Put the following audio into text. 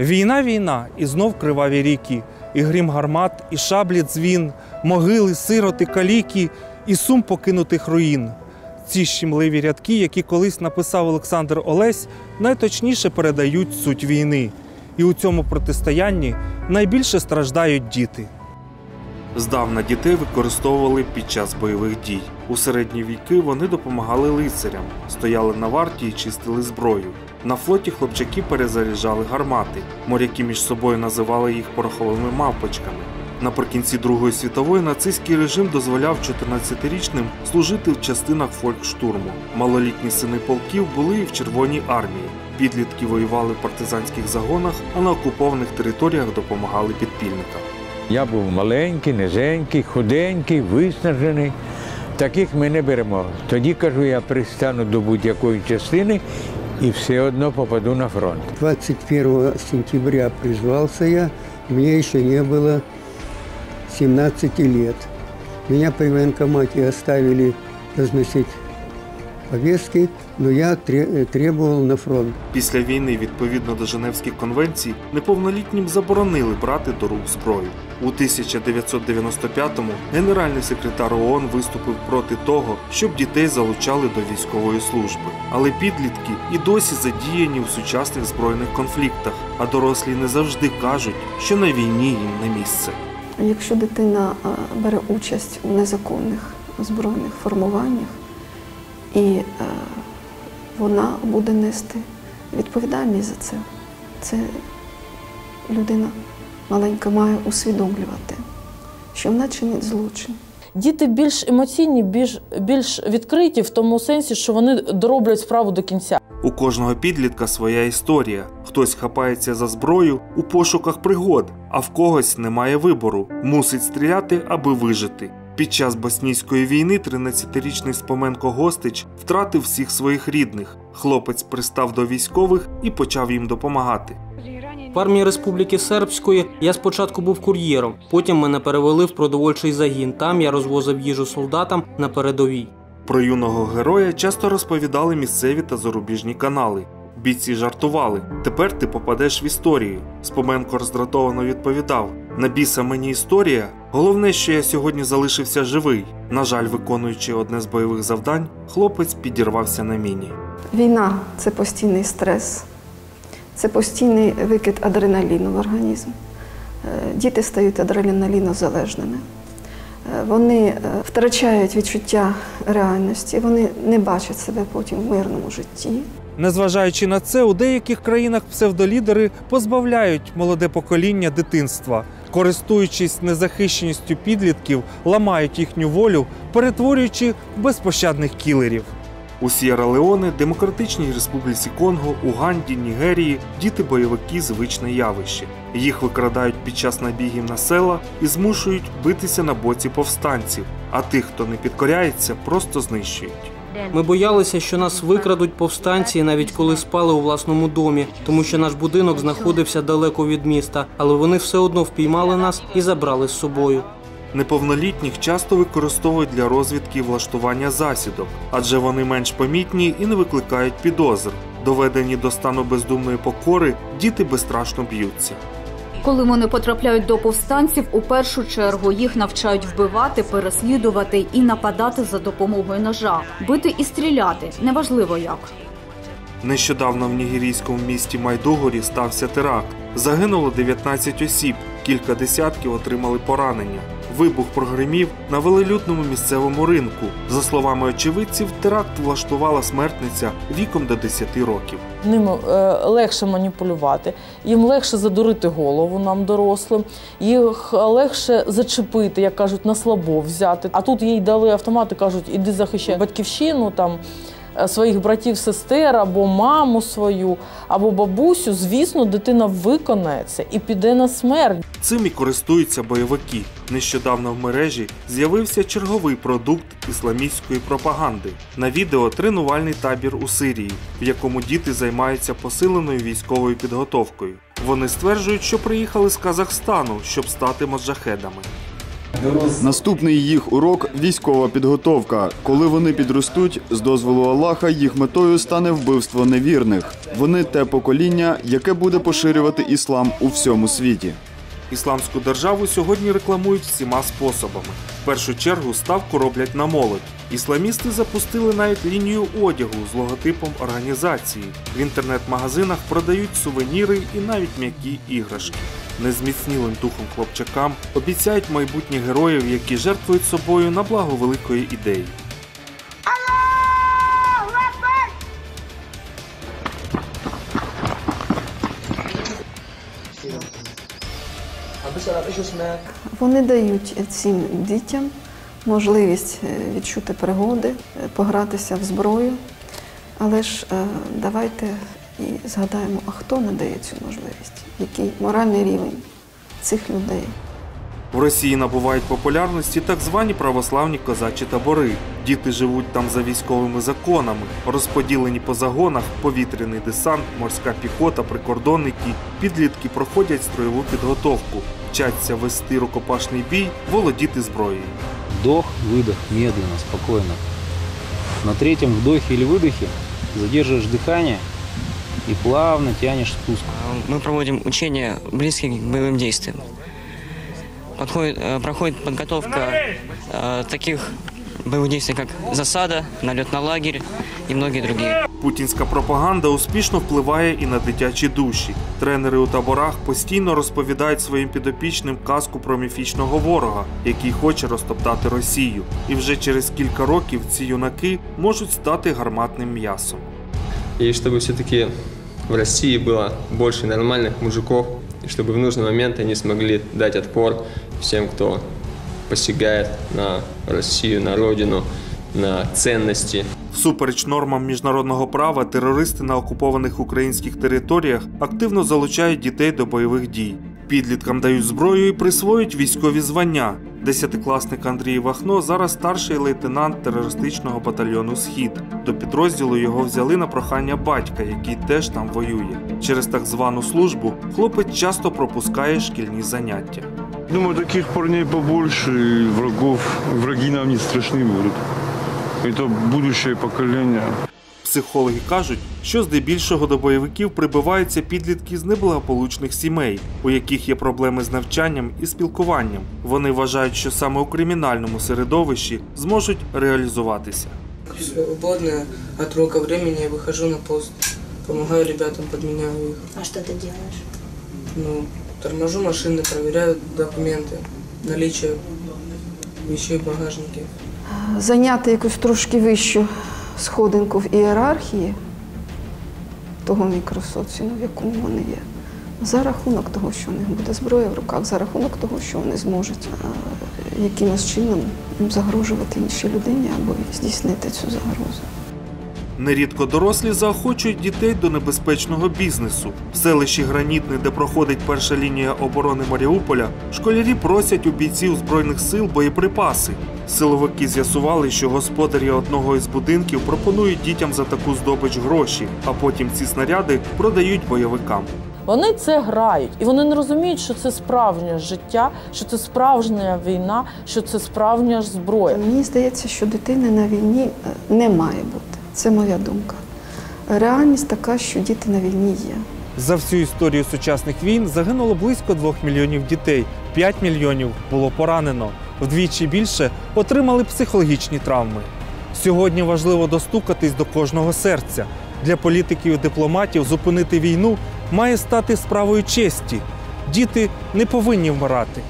Війна, війна, і знов криваві ріки, і грім гармат, і шаблі дзвін, могили, сироти, каліки, і сум покинутих руїн. Ці щемливі рядки, які колись написав Олександр Олесь, найточніше передають суть війни. І у цьому протистоянні найбільше страждають діти. Здавна дітей використовували під час бойових дій. У середні віки вони допомагали лицарям, стояли на варті і чистили зброю. На флоті хлопчаки перезаряджали гармати. Моряки між собою називали їх пороховими мавпочками. Наприкінці Другої світової нацистський режим дозволяв 14-річним служити в частинах фолькштурму. Малолітні сини полків були і в Червоній армії. Підлітки воювали в партизанських загонах, а на окупованих територіях допомагали підпільникам. Я був маленький, низенький, худенький, виснажений. Таких ми не беремо. Тоді кажу, я пристану до будь-якої частини і все одно попаду на фронт. 21 сентября призвался я, мне еще не было 17 лет. Меня при военкомате оставили разносить повестки, но я тре- требовал на фронт. Після війни, відповідно до Женевських конвенцій, неповнолітнім заборонили брати до рук зброю. У 1995-му генеральний секретар ООН виступив проти того, щоб дітей залучали до військової служби. Але підлітки і досі задіяні у сучасних збройних конфліктах, а дорослі не завжди кажуть, що на війні їм не місце. Якщо дитина е, бере участь у незаконних збройних формуваннях, і е, вона буде нести відповідальність за це, це людина маленька має усвідомлювати, що вона чинить злочин. Діти більш емоційні, більш, більш відкриті в тому сенсі, що вони дороблять справу до кінця. У кожного підлітка своя історія. Хтось хапається за зброю у пошуках пригод, а в когось немає вибору, мусить стріляти, аби вижити. Під час боснійської війни 13-річний Споменко Гостич втратив всіх своїх рідних. Хлопець пристав до військових і почав їм допомагати. В армії Республіки Сербської я спочатку був кур'єром, потім мене перевели в продовольчий загін. Там я розвозив їжу солдатам на передовій. Про юного героя часто розповідали місцеві та зарубіжні канали. Бійці жартували. Тепер ти попадеш в історію. Споменко роздратовано відповідав: на біса мені історія. Головне, що я сьогодні залишився живий. На жаль, виконуючи одне з бойових завдань, хлопець підірвався на міні. Війна це постійний стрес, це постійний викид адреналіну в організм. Е, Діти стають адреналінозалежними. Е, Вони е, втрачають відчуття реальності, вони не бачать себе потім в мирному житті. Незважаючи на це, у деяких країнах псевдолідери позбавляють молоде покоління дитинства, користуючись незахищеністю підлітків, ламають їхню волю, перетворюючи безпощадних кілерів. У Сєра-Леоне, Демократичній Республіці Конго, Уганді, Нігерії діти бойовики звичне явище. Їх викрадають під час набігів на села і змушують битися на боці повстанців, а тих, хто не підкоряється, просто знищують. Ми боялися, що нас викрадуть повстанці, навіть коли спали у власному домі, тому що наш будинок знаходився далеко від міста, але вони все одно впіймали нас і забрали з собою. Неповнолітніх часто використовують для розвідки і влаштування засідок, адже вони менш помітні і не викликають підозр. Доведені до стану бездумної покори, діти безстрашно б'ються. Коли вони потрапляють до повстанців, у першу чергу їх навчають вбивати, переслідувати і нападати за допомогою ножа, бити і стріляти, неважливо як. Нещодавно в нігерійському місті Майдугорі стався теракт. Загинуло 19 осіб, кілька десятків отримали поранення. Вибух прогримів на велелюдному місцевому ринку. За словами очевидців, теракт влаштувала смертниця віком до 10 років. Ними е, легше маніпулювати, їм легше задурити голову нам дорослим, їх легше зачепити, як кажуть, на слабо взяти. А тут їй дали автомат і кажуть, іди захищай батьківщину там. Е, Своїх братів, сестер або маму свою, або бабусю, звісно, дитина виконає це і піде на смерть. Цим і користуються бойовики. Нещодавно в мережі з'явився черговий продукт ісламістської пропаганди. На відео тренувальний табір у Сирії, в якому діти займаються посиленою військовою підготовкою. Вони стверджують, що приїхали з Казахстану, щоб стати маджахедами. Наступний їх урок військова підготовка. Коли вони підростуть, з дозволу Аллаха їх метою стане вбивство невірних. Вони те покоління, яке буде поширювати іслам у всьому світі. Ісламську державу сьогодні рекламують всіма способами. В першу чергу ставку роблять на молодь. Ісламісти запустили навіть лінію одягу з логотипом організації. В інтернет-магазинах продають сувеніри і навіть м'які іграшки. Незміцнілим духом хлопчакам обіцяють майбутніх героїв, які жертвують собою на благо великої ідеї. Вони дають цим дітям можливість е, відчути пригоди, е, погратися в зброю. Але ж е, давайте і згадаємо, а хто надає цю можливість, який моральний рівень цих людей. В Росії набувають популярності так звані православні козачі табори. Діти живуть там за військовими законами, розподілені по загонах, повітряний десант, морська піхота, прикордонники. Підлітки проходять строєву підготовку, вчаться вести рукопашний бій, володіти зброєю. Вдох, выдох, медленно, спокойно. На третьем вдохе или выдохе задерживаешь дыхание и плавно тянешь спуск. Мы проводим учения, близкие к боевым действиям. Подходит, э, проходит подготовка э, таких боевых действий, как засада, налет на лагерь и многие другие. Путінська пропаганда успішно впливає і на дитячі душі. Тренери у таборах постійно розповідають своїм підопічним казку про міфічного ворога, який хоче розтоптати Росію. І вже через кілька років ці юнаки можуть стати гарматним м'ясом. И чтобы все-таки в России было больше нормальных мужиков, и чтобы в нужный момент они смогли дать отпор всем, кто посягает на Россию, на Родину, на ценности. Всупереч нормам міжнародного права, терористи на окупованих українських територіях активно залучають дітей до бойових дій. Підліткам дають зброю і присвоюють військові звання. Десятикласник Андрій Вахно зараз старший лейтенант терористичного батальйону Схід. До підрозділу його взяли на прохання батька, який теж там воює. Через так звану службу хлопець часто пропускає шкільні заняття. Думаю, таких парней побольше, и врагов, враги нам не страшны будут. Это будущее поколение. Психологи кажуть, що здебільшого до бойовиків прибиваються підлітки з неблагополучних сімей, у яких є проблеми з навчанням і спілкуванням. Вони вважають, що саме у кримінальному середовищі зможуть реалізуватися. Свободное от урока времени я выхожу на пост, помогаю ребятам, подменяю их. А что ты делаешь? Ну, торможу машины, проверяю документы, наличие вещей в багажнике. Зайняти якусь трошки вищу сходинку в ієрархії того мікросоціуму, в якому вони є. За рахунок того, що у них буде зброя в руках, за рахунок того, що вони зможуть е, якимось чином загрожувати іншій людині або здійснити цю загрозу. Нерідко дорослі заохочують дітей до небезпечного бізнесу. В селищі Гранітне, де проходить перша лінія оборони Маріуполя, школярі просять у бійців збройних сил боєприпаси. Силовики з'ясували, що господарі одного із будинків пропонують дітям за таку здобич гроші, а потім ці снаряди продають бойовикам. Вони це грають, і вони не розуміють, що це справжнє життя, що це справжня війна, що це справжня зброя. Мені здається, що дитини на війні е, не має бути. Це моя думка. Реальність така, що діти на війні є. За всю історію сучасних війн загинуло близько 2 мільйонів дітей, 5 мільйонів було поранено, вдвічі більше отримали психологічні травми. Сьогодні важливо достукатись до кожного серця. Для політиків і дипломатів зупинити війну має стати справою честі. Діти не повинні вмирати.